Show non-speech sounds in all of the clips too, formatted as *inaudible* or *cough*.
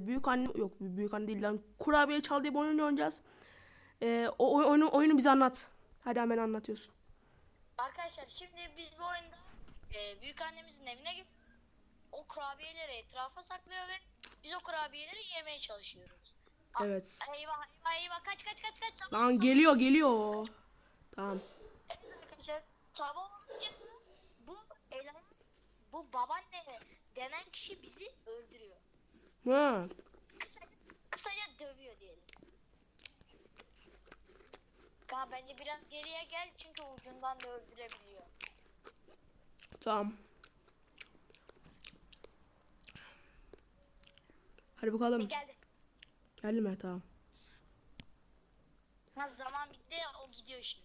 büyük anne yok büyük anne değil lan kurabiye çal diye bir oyun oynayacağız. Ee, o oyunu oyunu bize anlat. Hadi hemen anlatıyorsun. Arkadaşlar şimdi biz bu oyunda e, büyük annemizin evine gidip o kurabiyeleri etrafa saklıyor ve biz o kurabiyeleri yemeye çalışıyoruz. A- Evet. Eyvah eyvah eyvah kaç kaç kaç kaç. Sabah, Lan geliyor geliyor. Tamam. Evet arkadaşlar sabah olunca bu elan bu babaanne denen kişi bizi öldürüyor. Ha. Kısaca, kısaca dövüyor diyelim. Kaan bence biraz geriye gel çünkü ucundan da öldürebiliyor. Tamam. Hadi bakalım. E geldi. Geldi mi? Tamam. Ha zaman bitti o gidiyor şimdi.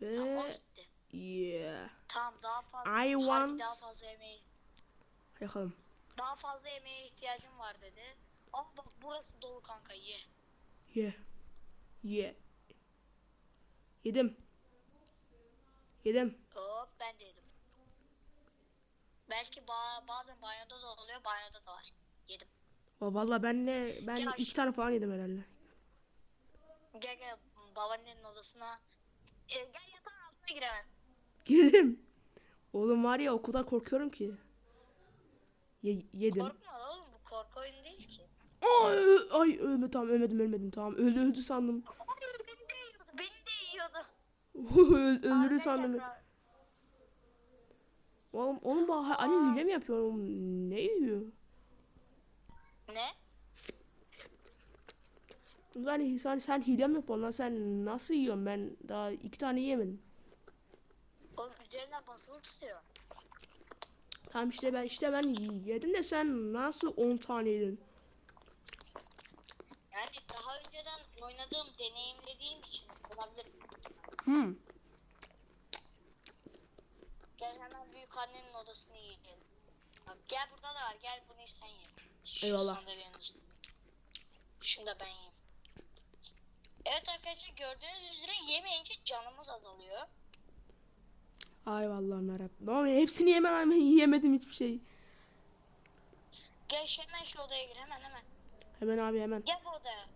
Tamam, o Ve gitti. yeah. Tamam daha fazla. I want- daha fazla yemeğe Hadi bakalım. Daha fazla yemeğe ihtiyacım var dedi. Ah bak burası dolu kanka ye. Ye. Ye. Yedim. Yedim. Hop ben de yedim. Belki ba- bazen banyoda da oluyor banyoda da var. Yedim. Va- Vallahi ben de ben Ya iki tane falan yedim herhalde. Gel gel babaannenin odasına. E, gel yatağın altına gir hemen. Girdim. Oğlum var ya o kadar korkuyorum ki. Ye- yedim. Korkma la oğlum bu korku oyunu değil ki. Ay, ay ölme tamam ölmedim ölmedim tamam öldü öldü sandım. Ay beni de yiyordu beni de yiyordu. *laughs* Öl- Öldürü sandım. Oğlum oğlum ha- Ali hile mi yapıyor oğlum? Ne yiyor? Ne? Yani sen, sen hile mi yapıyorsun lan sen nasıl yiyorsun ben daha iki tane yemedim. Oğlum üzerine basılı tutuyor. Tamam işte ben işte ben yedim de sen nasıl 10 tane yedin? Yani daha önceden oynadığım, deneyimlediğim için olabilir. Hmm. Gel hemen büyük annenin odasını yiyelim. Bak gel burada da var. Gel bunu sen ye. Şu Eyvallah. Şunu da ben yiyeyim. Evet arkadaşlar gördüğünüz üzere yemeyince canımız azalıyor. Ay vallahi yarabbim. Ama hepsini yemem yemedim hiçbir şey. Gel hemen şu odaya gir hemen hemen. Hemen abi hemen. Gel bu odaya.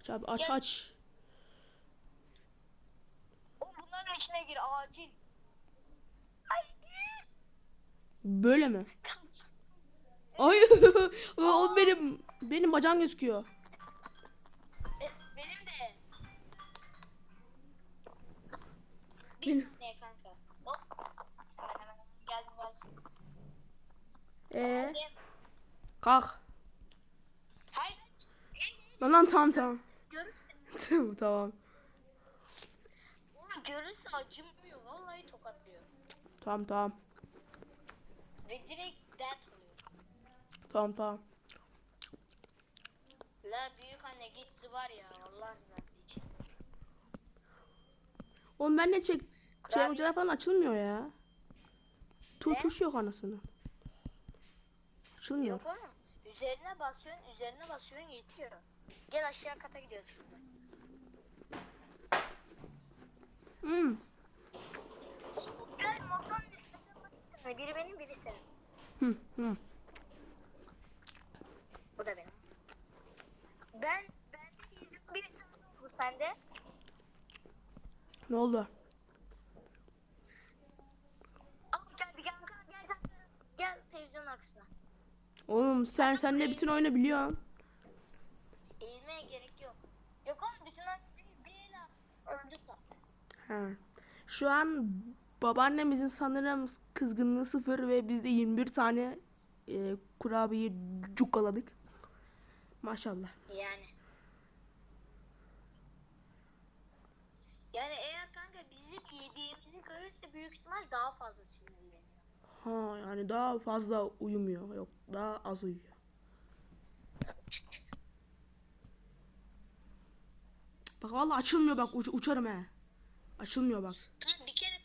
Aç abi aç Gel. aç. Oğlum bunların içine gir acil. Ay. Böyle mi? Ay *laughs* o benim benim bacağım gözüküyor. Bir kanka. Hop. Ee, kalk. Hayır. Lan lan tamam tamam. Görürsün. *laughs* tamam. Oğlum görürse acımıyor. Vallahi tokatlıyor. Tamam tamam. Ve direkt dert oluyor. Tamam tamam. La büyük anne git var ya Allah rızası için. Oğlum ben ne çek Challenge'lar falan açılmıyor ya. Tu tuş yok anasını. Açılmıyor. Yok oğlum. Üzerine basıyorsun, üzerine basıyorsun yetiyor. Gel aşağı kata gidiyoruz şimdi. Hmm. Gel masanın üstüne. Biri benim, biri senin. Hı, hı. Bu da benim. Ben, ben bir tane oldu sende. Ne oldu? Al geldi gel gel gel gel. Gel televizyonun arkasına. Oğlum sen sen de bütün oyunu biliyorsun. Eğilmeye gerek yok. Yok oğlum bütün oyun değil bir el al. Öldü zaten. Ha. Şu an babaannemizin sanırım kızgınlığı sıfır ve biz de 21 tane e, kurabiye cukkaladık. Maşallah. Yani. Yani eğer kanka bizim yediğimizi görürse büyük ihtimal daha fazla sinirleniyor. Ha yani daha fazla uyumuyor. Yok daha az uyuyor. Bak vallahi açılmıyor bak uç- uçarım he. Açılmıyor bak. Bir kere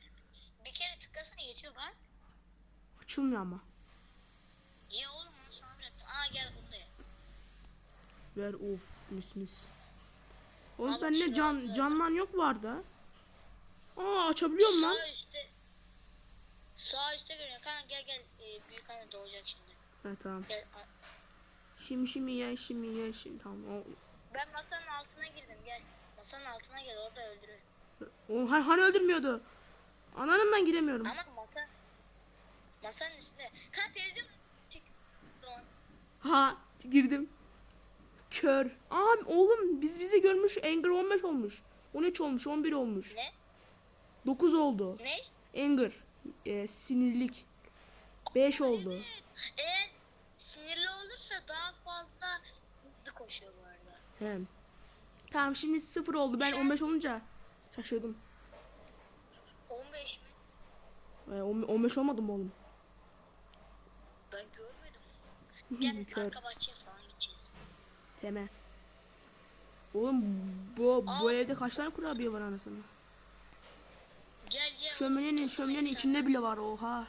bir kere tıklasana yetiyor bak. Açılmıyor ama. Ya oğlum onu sonra. Aa gel bunu da ye. Ver of mis mis. Oğlum Al bende can al. canlan yok vardı. Aa açabiliyorum lan. Üstte sağ üstte görünüyor. Kanka gel gel ee, büyük anne doğacak şimdi. Ha tamam. Gel a- Şimdi şimdi ye şimdi ye şimdi tamam. O, Ben masanın altına girdim gel. Masanın altına gel orada öldürür. o hani, hani öldürmüyordu. Ananından gidemiyorum. Ama masa masanın üstünde. Kan televizyon çık. Son. Ha girdim. Kör. Aa oğlum biz bizi görmüş. Anger 15 olmuş. 13 olmuş 11 olmuş. Ne? 9 oldu. Ne? Anger. E, sinirlik. 5 oldu. Eğer sinirli olursa daha fazla hızlı koşuyor bu arada. He. Tamam şimdi 0 oldu. Ben 15 olunca şaşırdım. 15 mi? E, on- 15 olmadı mı oğlum? Ben görmedim. Gel Kör. arka bahçeye falan gideceğiz. Teme. Oğlum bu bu Aa. evde kaç tane kurabiye var anasını? Şöminenin şöminenin içinde bile var oha.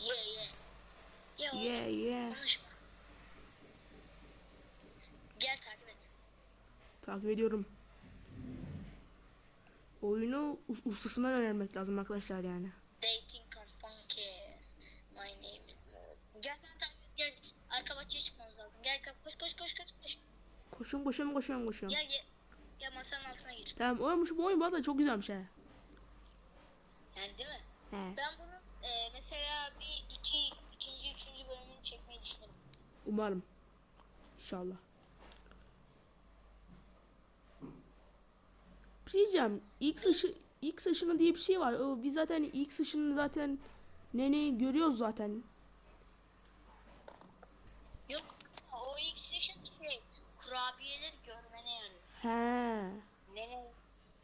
Ye ye. Ye Ye. Gel takip et. Takip ediyorum. Oyunu us- ustasından öğrenmek lazım arkadaşlar yani. Dating on funky. My name is Gel gel takip et gel. Arka bahçeye çıkmamız lazım. Gel gel koş koş koş koş koş. Koşun koşun koşun koşun. Gel gel. Masanın altına gir. Tamam oymuş bu oyun arada çok güzelmiş he. Yani değil mi? He. Ben bunu e, mesela bir iki, ikinci, üçüncü bölümünü çekmeyi düşünüyorum. Umarım. İnşallah. Bir şey diyeceğim. X ışı X ışını diye bir şey var. O, biz zaten X ışını zaten ne ne görüyoruz zaten. Yok o ilk session şey kurabiyeleri görmene yarıyor. He. Nene,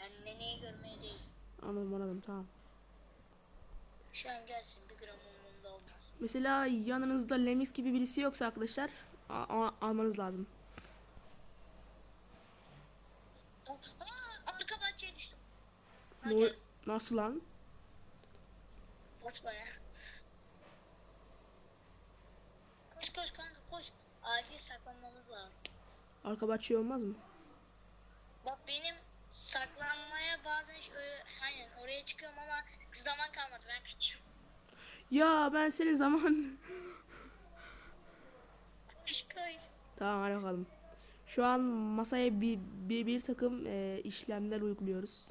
yani neneyi görmeye değil. Anladım anladım tamam. Şu an gelsin bir gram umurumda olmaz. Mesela yanınızda Lemis gibi birisi yoksa arkadaşlar almanız lazım. Aa, arka bahçeye düştüm. Ne. Nasıl lan? Basma ya. Koş koş kanka koş. Acil saklanmamız lazım. Arka bahçe olmaz mı? Ya ben senin zaman... Tamam hadi bakalım. Şu an masaya bir, bir, bir takım e, işlemler uyguluyoruz.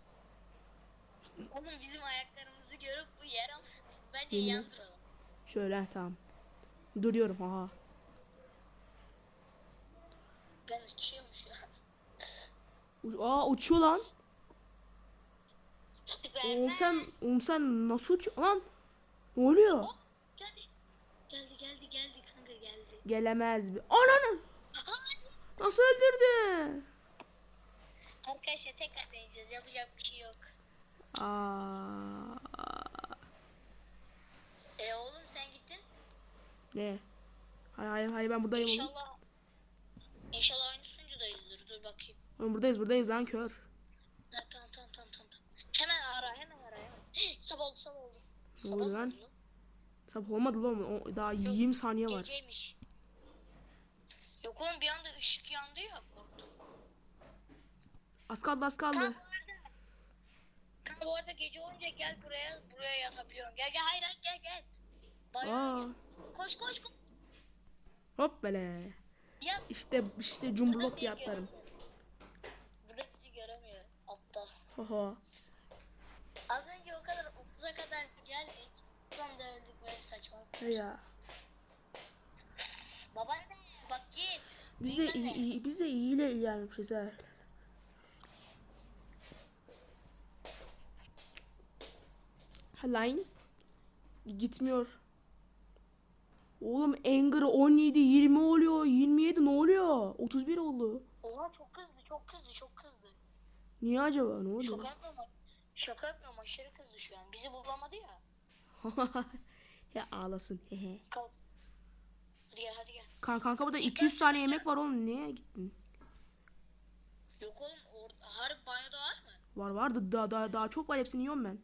Oğlum bizim ayaklarımızı görüp bu yer ama bence Yemin yan duralım. Şöyle heh, tamam. Duruyorum aha. Ben uçuyorum şu an. U- Aa uçuyor lan. *laughs* Oğlum sen, oğlum sen nasıl uç... Lan ne oluyor? geldi. Geldi geldi geldi kanka geldi. Gelemez bir. Ananı! Nasıl öldürdü? Arkadaşlar tekrar deneyeceğiz. Yapacak bir şey yok. Aa, E oğlum sen gittin. ne? Hayır hayır hayır ben buradayım oğlum. İnşallah. İnşallah aynı sunucudayızdır. Dur bakayım. Oğlum buradayız buradayız lan kör. Ha, tamam tamam tamam tamam. Hemen ara hemen ara hemen. *gasps* Sabah oldu sabah oldu. Ne oluyor lan? oldu? Sabah olmadı lan daha 20 saniye var. Geceymiş. Yok oğlum bir anda ışık yandı ya korktum. Az kaldı az kaldı. bu arada, kanka bu arada gece olunca gel buraya buraya yatabiliyorsun. Gel gel hayır hayır gel gel. Bayağı Aa, gel. Koş koş koş. hop bele. Yat. İşte işte cumburlop diye atlarım. Bizi göremiyor. Aptal. Oho. Az önce o kadar 30'a kadar geldik. Sonra da öldük böyle saçma. He ya. Babaanne bak git. Biz de iyi, iyi biz de iyiyle ilerlemişiz. Ha line gitmiyor. Oğlum Anger 17 20 oluyor. 27 ne oluyor? 31 oldu. Oha çok kızdı çok kızdı çok kızdı. Niye acaba? Ne oldu? Şaka yapmıyorum. Şaka yapmıyorum aşırı kızdı şu an. Bizi bulamadı ya. *laughs* ya ağlasın. Hehe. Hadi gel hadi gel. Kan kanka burada 200 tane yemek var oğlum. Niye gittin? Yok oğlum orada harbi banyoda var mı? Var var da daha, daha, daha çok var. Hepsini yiyorum ben.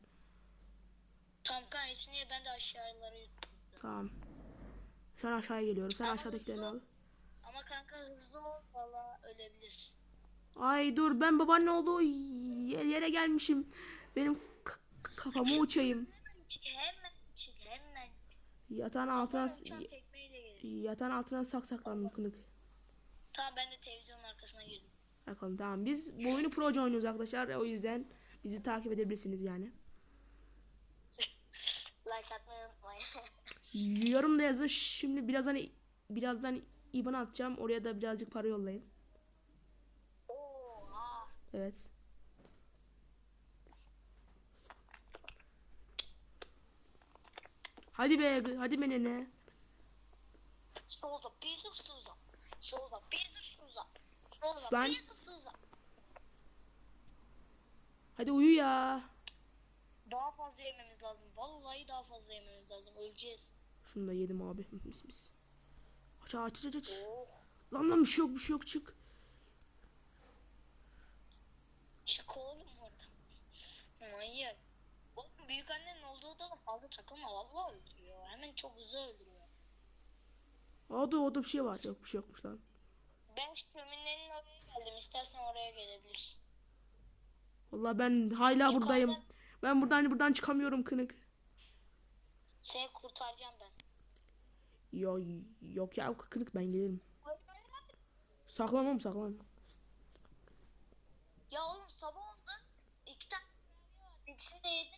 Tamam kan hepsini ye, ben de aşağıları yuttum. Tamam. Şu an aşağıya geliyorum. Sen Ama aşağıdakilerini al. Ama kanka hızlı ol valla ölebilirsin. Ay dur ben babaanne olduğu yer- yere gelmişim. Benim k- k- kafamı uçayım. Hemen çık hemen çık hemen. Yatağın altına. Yatağın altına sak saklandım kınık. Tamam ben de televizyonun arkasına girdim. Bakalım tamam biz bu oyunu proje oynuyoruz arkadaşlar. O yüzden bizi takip edebilirsiniz yani. *laughs* Like atmayı unutmayın. *laughs* Yorumda yazın. Şimdi birazdan birazdan IBAN atacağım. Oraya da birazcık para yollayın. Oha. Evet. Hadi be, hadi be nene. Suza. Solda piece of Suza. Solda Aslan. piece of Suza. Hadi uyu ya. Daha fazla yememiz lazım. Vallahi daha fazla yememiz lazım. Öleceğiz. Şunu da yedim abi. Mis mis. Aç aç aç aç. Oh. Lan lan bir şey yok bir şey yok çık. Çık oğlum orada. Manyak. Büyük annenin olduğu odada fazla takılma. Vallahi öldürüyor. Hemen çok hızlı öldürüyor. Aa da orada bir şey var. Yok bir şey yokmuş lan. Ben şöminenin oraya geldim. İstersen oraya gelebilirsin. Vallahi ben hala buradayım. Ben buradan buradan çıkamıyorum kınık. Seni kurtaracağım ben. Yo, yok ya kınık ben gelirim. Saklamam saklan. Ya oğlum sabah oldu. İki tane. İkisini de.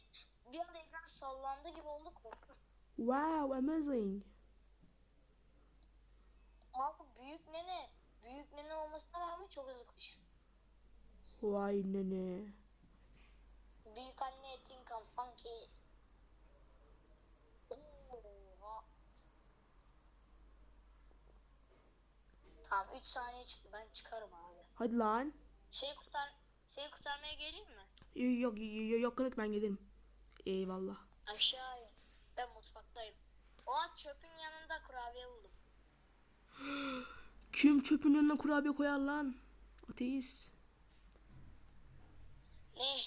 Bir anda ekran sallandı gibi oldu korktum. Wow amazing. Abi büyük nene. Büyük nene olmasına rağmen çok hızlı koşuyor. Vay nene. Büyük anne Tinkan Funky. Oha. Tamam 3 saniye çıktı ben çıkarım abi. Hadi lan. Şey kurtar seni kurtarmaya geleyim mi? Yok yok yok, yok ben gelirim. Eyvallah. Aşağıya. Ben mutfaktayım. O an çöpün yanında kurabiye buldum. *gasps* Kim çöpün yanına kurabiye koyar lan? Ateist. Ne?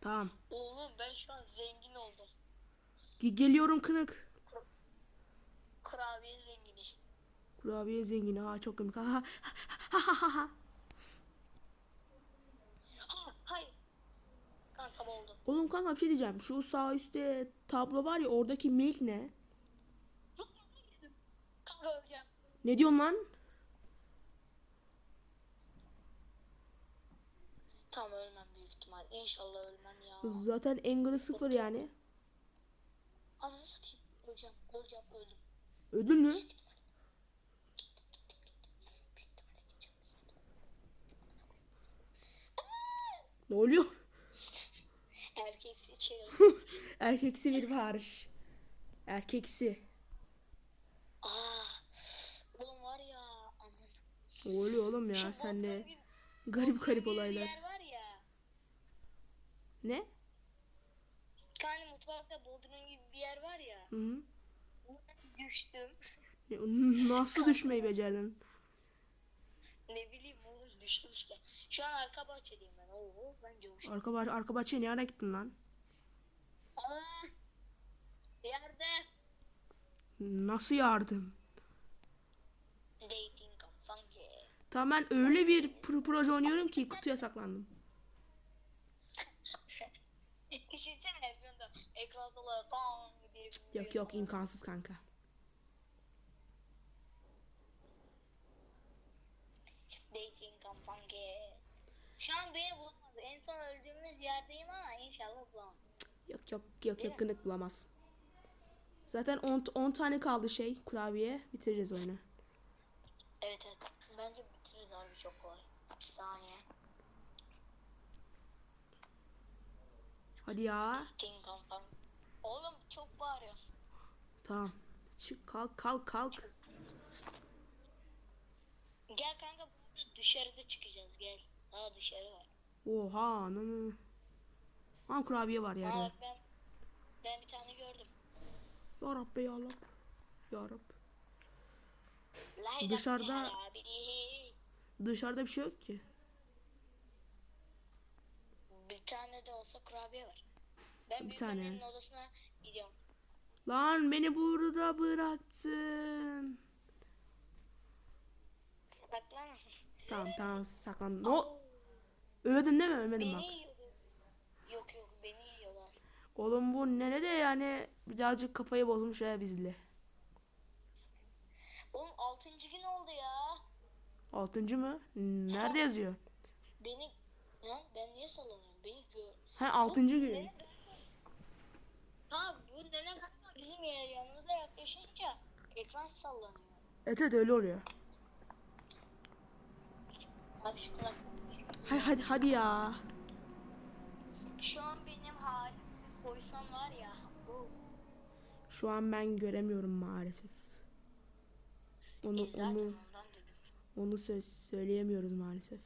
Tamam. Oğlum ben şu an zengin oldum. Ge- geliyorum kınık. Kurabiye zengini. Kurabiye zengini. Ha çok komik. Ha ha ha ha. Ha, hayır. Ben sabah oldu. Oğlum kanka bir şey diyeceğim. Şu sağ üstte tablo var ya oradaki milk ne? Kanka öleceğim. Ne diyorsun lan? Tamam ölmem büyük ihtimal. İnşallah ölmem ya. Zaten angle'ı sıfır yani. Ananı satayım. Öleceğim. Öleceğim. Öldüm. Ödül mü? Ne oluyor? Erkeksi içeri. *laughs* Erkeksi bir var. Erkeksi. Aa. Oğlum var ya. Aman. Oluyor oğlum ya Şu sen de garip garip olaylar. Ne? Tane mutfakta Bodrum gibi bir yer var ya. Hı -hı. Düştüm. Nasıl *laughs* düşmeyi becerdin? Ne bileyim oğlum düştüm işte. Şu an arka bahçedeyim ben. Oo ben coştum. Arka, bah arka bahçeye ne ara gittin lan? Aa. Yerde. Nasıl yardım? Tamam ben öyle bir pro proje oynuyorum ki kutuya saklandım. *laughs* Düşünsene ekran diye Yok yok imkansız kanka. Dating funky. Şu an beni bulamaz. En son öldüğümüz yerdeyim ama inşallah bulamaz. Yok yok yok yok kınık bulamaz. Zaten 10 tane kaldı şey kurabiye bitiririz oyunu. Evet evet. Bence bitiririz harbi çok kolay. 2 saniye. Hadi ya. Oğlum çok bağırıyor. Tamam. Çık kalk kalk kalk. Gel kanka burada dışarıda çıkacağız gel. Aa dışarı var. Oha nı Aa kurabiye var Aa yerde. bak ben, ben bir tane gördüm. Ya Rabbi ya Rabbi. Ya Rabbi. Dışarıda-. Dışarıda bir şey yok ki. Bir tane de olsa kurabiye var. Ben Bir tane. odasına gidiyorum. Lan beni burada bıraktın. Saklan. Tamam tamam saklandım. O ölmedin değil mi? Ölmedim bak. Beni yiyordu. Yok yok beni yiyorlar. Oğlum bu nene de yani birazcık kafayı bozmuş ya bizle. Oğlum 6. gün oldu ya. Altıncı mı? Nerede yazıyor? Beni Lan ben niye sallanıyorum? Beni gör. He altıncı gün. Nene- Ha bu nene bizim yer yanımıza yaklaşınca ekran sallanıyor. Evet evet öyle oluyor. Abi şu kulak. Hadi hadi hadi ya. Şu an halim koysan var ya. Bu. Şu an ben göremiyorum maalesef. Onu E, onu onu söz söyleyemiyoruz maalesef.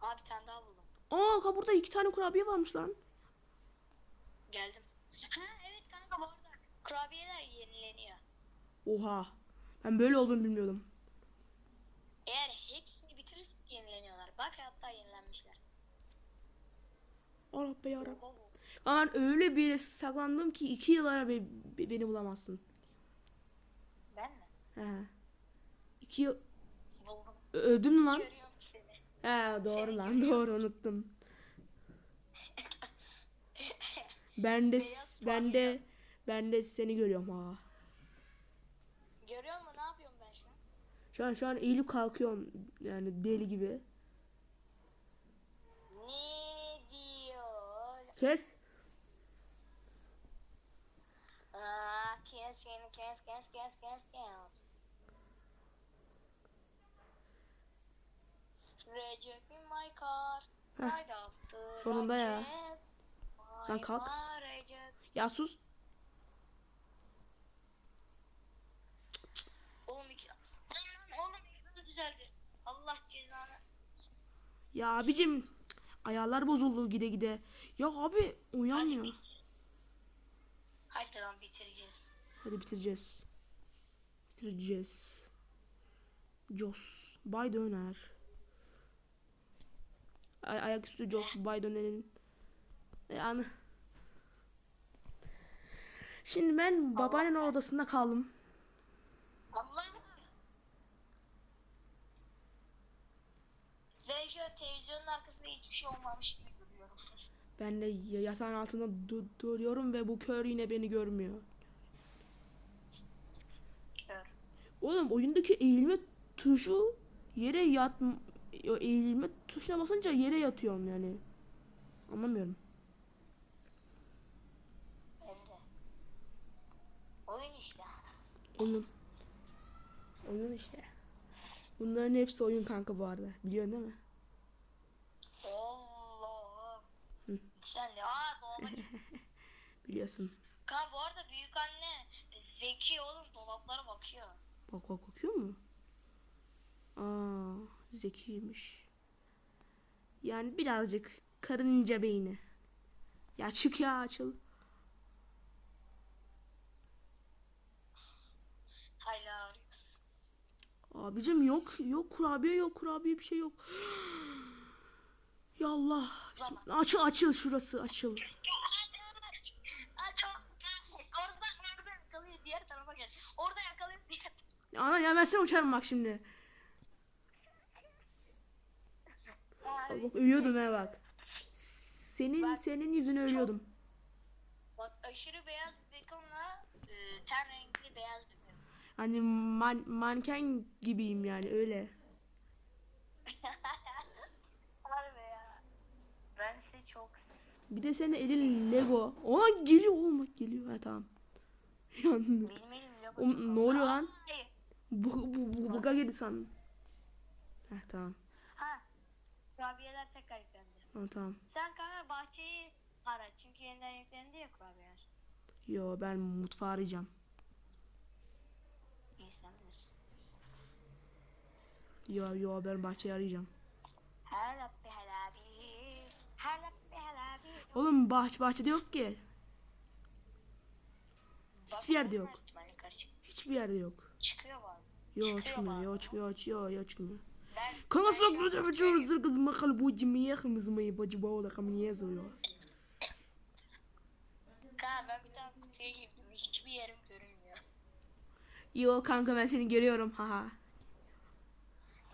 Abi bir tane daha buldum. Aa burada iki tane kurabiye varmış lan. Geldim. Ha evet kanka bu kurabiyeler yenileniyor. Oha. Ben böyle olduğunu bilmiyordum. Eğer hepsini bitirirsek yenileniyorlar. Bak hatta yenilenmişler. Allah be yarabbim. Ama ben öyle bir yere saklandım ki iki yıl ara be- be- beni bulamazsın. Ben mi? He. İki yıl Buldum. Öldüm lan. Görüyorum seni. He doğru lan doğru unuttum. Ben de ben de ben de seni görüyorum ha. Görüyor musun? Ne yapıyorum ben şu an? Şu an şu an eğilip kalkıyorsun yani deli gibi. Ne diyor? Kes. Aa, kes kes kes kes kes. Recep in my car. Heh, sonunda ya. Lan kalk. Ya sus. Oğlum iki... Lan lan oğlum ekranı düzeldi. Allah cezanı. Ya abicim ayarlar bozuldu gide gide. Ya abi uyanmıyor. Hadi tamam bitireceğiz. Hadi bitireceğiz. Bitireceğiz. Jos. Bay Döner. Ay ayaküstü Jos Bay Döner'in. Yani. Şimdi ben babaannenin odasında kaldım. Allah Ve şu televizyonun arkasında hiçbir şey olmamış gibi duruyorum. Ben de yatağın altında du- duruyorum ve bu kör yine beni görmüyor. Kör. Oğlum oyundaki eğilme tuşu yere yat eğilme tuşuna basınca yere yatıyorum yani. Anlamıyorum. Oyun işte. Oyun. Oyun işte. Bunların hepsi oyun kanka bu arada. Biliyorsun değil mi? Allah. Hı. Sen de aa dolaba gir. *laughs* Biliyorsun. Kanka bu arada büyük anne zeki oğlum dolaplara bakıyor. Bak bak bakıyor mu? Aa, zekiymiş. Yani birazcık karınca beyni. Ya çık ya açıl. Abicim yok yok kurabiye yok kurabiye bir şey yok. *gasps* Ya Allah. Açıl açıl şurası açıl. Aa, çok- Orada orada yakalıyor diğer tarafa gel. Orada yakalıyor diğer Ana sana uçarım bak şimdi. Bak ölüyordum he bak. Senin Ben senin yüzüne ölüyordum. Bak aşırı beyaz bir bekonla e, ten renkli beyaz bir bekon. Hani man, manken gibiyim yani öyle. *laughs* Harbi ya. Ben size çok Bir de senin elin Lego. Aa geliyor oğlum bak geliyor. Ha tamam. *laughs* Yandı. benim elimle Oğlum, ne oluyor lan? Hayır. Bu, bu, bu, buga girdi sandım. Heh tamam. Ha. Kurabiyeler tekrar yüklendi. Ha, tamam. Sen kanka bahçeyi ara çünkü yeniden yüklendi ya kurabiyeler. Yo ben mutfağı arayacağım. İyi sen bilirsin. Yo yo ben bahçeyi arayacağım. Her lappi helabi. Her lappi helabi. Oğlum bahçe bahçede yok ki. Hiçbir yerde yok. Hiçbir yerde yok. Çıkıyor var. Yo bazen. çıkıyor. Yo yo çıkmıyor. Ben Kanka saklayacağım. Çok zırgıl makal bu cimiye kımızmayı bacı bağla kamını yazıyor. Kanka ben bir tane kutuya girdim. Hiçbir yerim görünmüyor. Yo kanka ben seni görüyorum. Haha.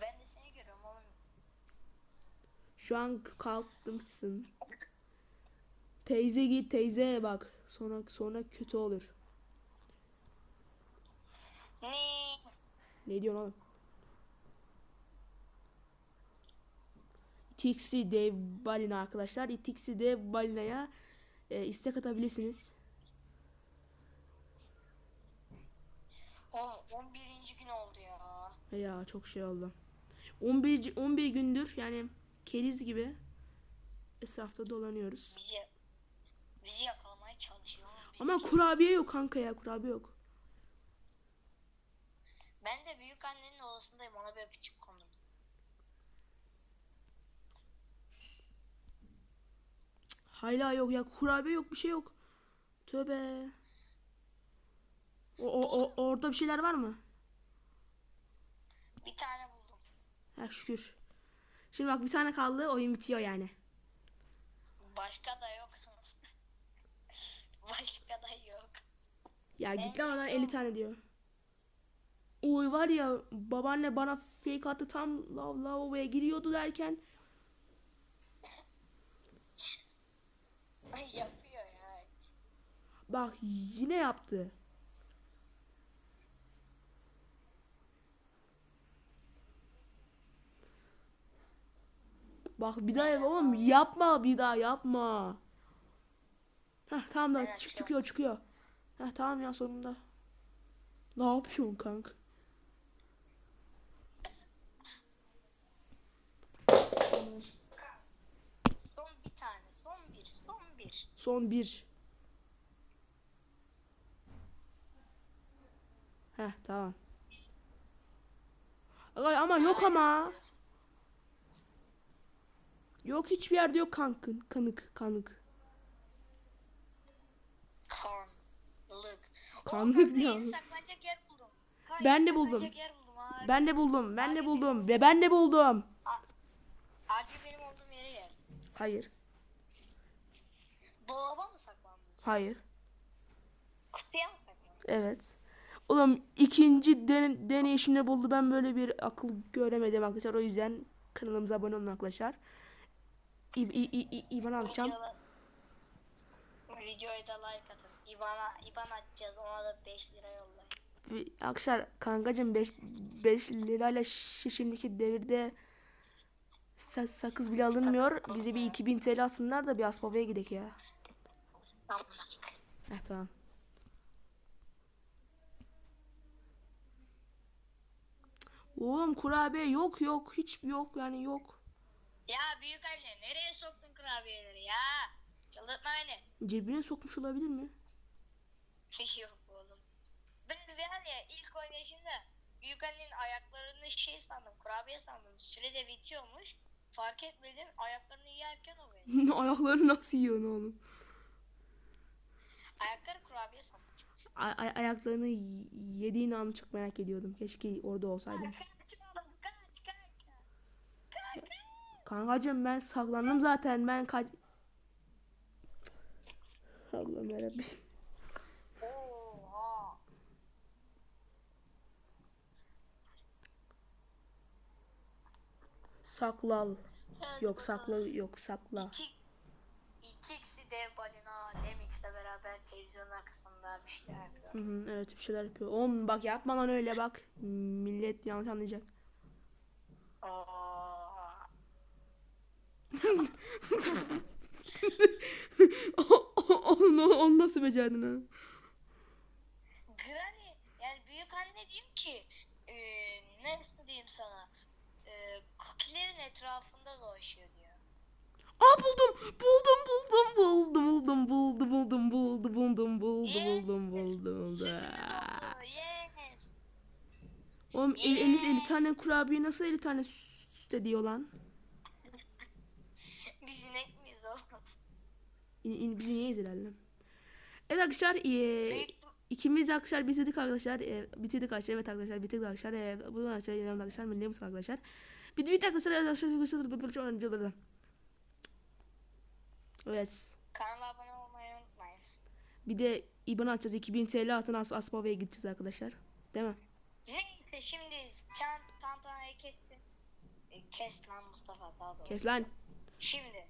Ben de seni görüyorum oğlum. Şu an kalktımsın. Teyze git teyze bak. Sonra sonra kötü olur. Ne? Ne diyorsun oğlum? Tixi dev balina arkadaşlar. Tixi dev balinaya e, istek atabilirsiniz. Oğlum 11. gün oldu ya. Ya çok şey oldu. 11 11 gündür yani keriz gibi etrafta dolanıyoruz. Bizi bizi yakalamaya çalışıyor. Ama kurabiye yok kanka ya kurabiye yok. Ben de büyük annenin odasındayım. Ona bir öpücük kondum. Hala yok ya kurabiye yok bir şey yok. Tövbe. O, o, o- orada bir şeyler var mı? Bir tane buldum. Ha şükür. Şimdi bak bir tane kaldı oyun bitiyor yani. Başka da yok. *laughs* Başka da yok. Ya git lan oradan 50 tane diyor. Oy var ya babaanne bana fake attı tam lav lavaboya giriyordu derken Ay yapıyor ya. bak yine yaptı. Bak bir daha yap oğlum yapma bir daha yapma. Heh tamam da çık çıkıyor çıkıyor. Heh tamam ya sonunda. Ne yapıyorsun kanka? Son bir tane. Son bir. Son bir. Son bir. Heh tamam. Ay, ama yok ama. Yok hiçbir yerde yok kankın. Kanık kanık. Kanlık. Kanlık ne. Kanka, Ben de buldum. Ben de buldum. Ben de buldum. Ve ben de buldum. Acil benim olduğum yere gel. Hayır. Dolaba mı saklandın? Hayır. Kutuya mı saklandın? Evet. Oğlum ikinci den deneyişimde buldu. Ben böyle bir akıl göremedim arkadaşlar. O yüzden kanalımıza abone olun arkadaşlar. İ İ İ İ İban alacağım. Videoda- Videoya da like atın. İban'a İban atacağız. Ona da 5 lira yollayın. Arkadaşlar kankacım 5 5 lirayla şi- şimdiki devirde sa- sakız bile alınmıyor. Bize bir 2000 TL atsınlar da bir Aspava'ya gidelim ya. Tamam. Heh tamam. Oğlum kurabiye yok yok hiç yok yani yok. Ya büyük anne nereye soktun kurabiyeleri ya? Çıldırtma beni. Cebine sokmuş olabilir mi? *laughs* Yok oğlum. Ben var ya ilk oynayışında büyük annenin ayaklarını şey sandım kurabiye sandım. Sürede bitiyormuş. Fark etmedim ayaklarını yerken o benim. *laughs* Ayakları nasıl yiyorsun oğlum? Ayakları kurabiye sandım. Ay- ay- ayaklarını yediğin anı çok merak ediyordum. Keşke orada olsaydım. Kankacım ben saklandım zaten ben kaç... Allah'ım yarabbim. Oha. Saklal. Yok sakla yok sakla. İki, ikisi dev balina Lemix'le beraber televizyonun arkasında bir şeyler yapıyor. Hı hı, evet bir şeyler yapıyor. Oğlum bak yapma lan öyle bak. Millet yanlış anlayacak. *laughs* Onu, onu nasıl becerdin ha? Granny yani büyük anne diyeyim ki e, nasıl diyeyim sana e, cookie'lerin etrafında dolaşıyor diyor. Aa buldum. Buldum buldum buldum buldum buldu buldum buldu buldum buldu Yes. buldum buldum buldu. Oo, yes. Oğlum el, 50, 50 tane kurabiye nasıl 50 tane süt ediyor lan? Biz inek miyiz oğlum? Bizi niye izlerler? Evet arkadaşlar ee, Büyük ikimiz arkadaşlar bitirdik arkadaşlar. Ee, bitirdik arkadaşlar. Evet arkadaşlar bitirdik arkadaşlar. Ee, bu arkadaşlar yanımda arkadaşlar. Milli misin arkadaşlar? Bir tweet arkadaşlar. Arkadaşlar arkadaşlar. Evet. kanala abone olmayı unutmayın. Bir de IBAN atacağız. 2000 TL atın As Aspava'ya gideceğiz arkadaşlar. Değil mi? Neyse şimdi can tantanayı kessin. E, kes lan Mustafa daha doğru. Kes lan. Şimdi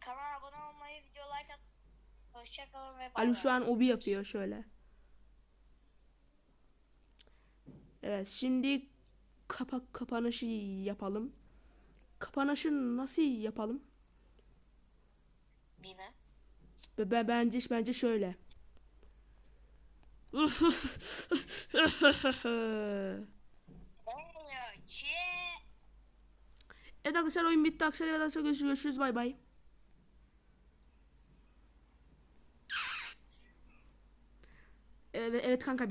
kanala abone olmayı video like at. Hoşçakalın ve Ali şu an obi yapıyor şöyle. Evet şimdi kapak kapanışı yapalım. Kapanışı nasıl yapalım? Bilmem. Be- be- bence bence şöyle. *laughs* Evet arkadaşlar oyun bitti. Arkadaşlar evet arkadaşlar görüşürüz. görüşürüz. Bay bay. Evet, evet kanka bitti.